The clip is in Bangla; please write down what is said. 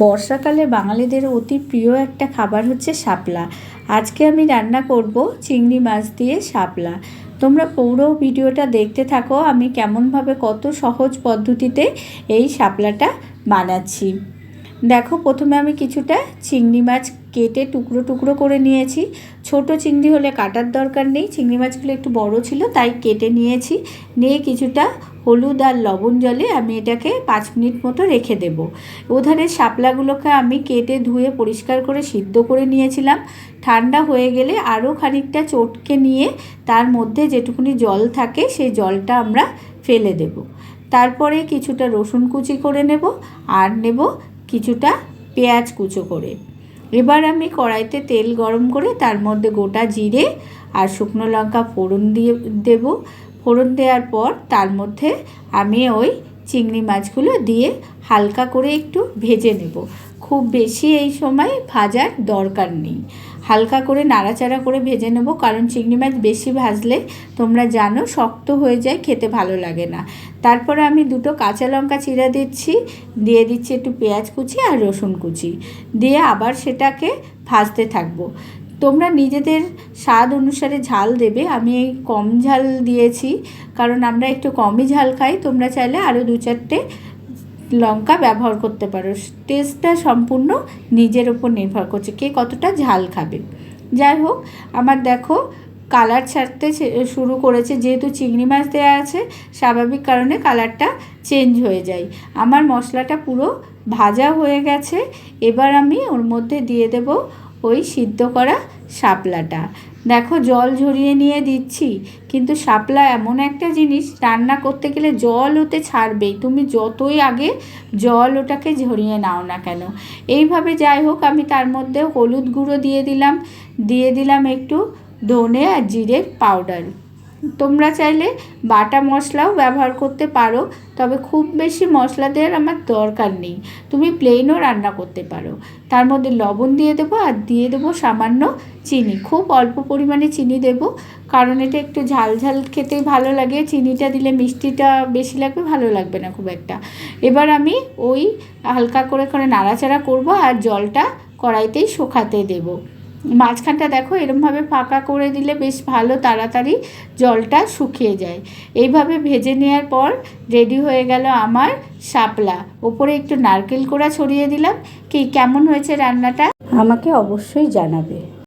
বর্ষাকালে বাঙালিদের অতি প্রিয় একটা খাবার হচ্ছে শাপলা। আজকে আমি রান্না করব চিংড়ি মাছ দিয়ে শাপলা। তোমরা পৌর ভিডিওটা দেখতে থাকো, আমি কেমনভাবে কত সহজ পদ্ধতিতে এই শাপলাটা বানাচ্ছি। দেখো, প্রথমে আমি কিছুটা চিংড়ি মাছ কেটে টুকরো টুকরো করে নিয়েছি। ছোট চিংড়ি হলে কাটার দরকার নেই, চিংড়ি মাছগুলো একটু বড় ছিল, তাই কেটে নিয়েছি। নিয়ে কিছুটা হলুদ আর লবণ জলে আমি এটাকে পাঁচ মিনিট মতো রেখে দেব। ওধারে শাপলাগুলোকে আমি কেটে ধুয়ে পরিষ্কার করে সিদ্ধ করে নিয়েছিলাম। ঠান্ডা হয়ে গেলে আরও খানিকটা চটকে নিয়ে তার মধ্যে যেটুকুনি জল থাকে, সেই জলটা আমরা ফেলে দেব। তারপরে কিছুটা রসুন কুচি করে নেব, আর নেব কিছুটা পেঁয়াজ কুচো করে। এবার আমি কড়াইতে তেল গরম করে তার মধ্যে গোটা জিরে আর শুকনো লঙ্কা ফোড়ন দিয়ে দেব। ফোড়ন দেওয়ার পর তার মধ্যে আমি ওই চিংড়ি মাছগুলো দিয়ে হালকা করে একটু ভেজে নেব। খুব বেশি এই সময় ভাজার দরকার নেই। হালকা করে নাড়াচাড়া করে ভেজে নেব, কারণ চিংড়ি মাছ বেশি ভাজলে তোমরা জানো শক্ত হয়ে যায়, খেতে ভালো লাগে না। তারপরে আমি দুটো কাঁচা লঙ্কা চিরা দিচ্ছি, দিয়ে দিচ্ছি একটু পেঁয়াজ কুচি আর রসুন কুচি। দিয়ে আবার সেটাকে ভাজতে থাকব। তোমরা নিজেদের স্বাদ অনুসারে ঝাল দেবে, আমি কম ঝাল দিয়েছি, কারণ আমরা একটু কমই ঝাল খাই, তোমরা চাইলে আরও দু চারটে লঙ্কা ব্যবহার করতে পারো। টেস্টটা সম্পূর্ণ নিজের ওপর নির্ভর করছে কে কতটা ঝাল খাবে। যাই হোক, আমার দেখো কালার ছাড়তে শুরু করেছে। যেহেতু চিংড়ি মাছ দেওয়া আছে, স্বাভাবিক কারণে কালারটা চেঞ্জ হয়ে যায়। আমার মশলাটা পুরো ভাজা হয়ে গেছে। এবার আমি ওর মধ্যে দিয়ে দেব ওই সিদ্ধ করা শাপলাটা। দেখো, জল ঝরিয়ে নিয়ে দিচ্ছি, কিন্তু শাপলা এমন একটা জিনিস, রান্না করতে গেলে জল ওতে ছাড়বেই। তুমি যতই আগে জল ওটাকে ঝরিয়ে নাও না কেন। এইভাবে যাই হোক, আমি তার মধ্যে হলুদ গুঁড়ো দিয়ে দিলাম দিয়ে দিলাম একটু ধনে আর জিরের পাউডার তোমরা চাইলে বাটা মশলাও ব্যবহার করতে পারো, তবে খুব বেশি মশলা দেওয়ার আমার দরকার নেই। তুমি প্লেনও রান্না করতে পারো। তার মধ্যে লবণ দিয়ে দেবো আর দিয়ে দেবো সামান্য চিনি। খুব অল্প পরিমাণে চিনি দেবো, কারণ এটা একটু ঝাল ঝাল খেতে ভালো লাগে। চিনিটা দিলে মিষ্টিটা বেশি লাগবে, ভালো লাগবে না খুব একটা। এবার আমি ওই হালকা করে করে নাড়াচাড়া করব আর জলটা কড়াইতেই শুকাতে দেবো। মাঝখানটা দেখো, এরমভাবে ফাঁকা করে দিলে বেশ ভালো তাড়াতাড়ি জলটা শুকিয়ে যায়। এইভাবে ভেজে নেওয়ার পর রেডি হয়ে গেল আমার শাপলা। ওপরে একটু নারকেল কোড়া ছড়িয়ে দিলাম। কি, কেমন হয়েছে রান্নাটা? আমাকে অবশ্যই জানাবে।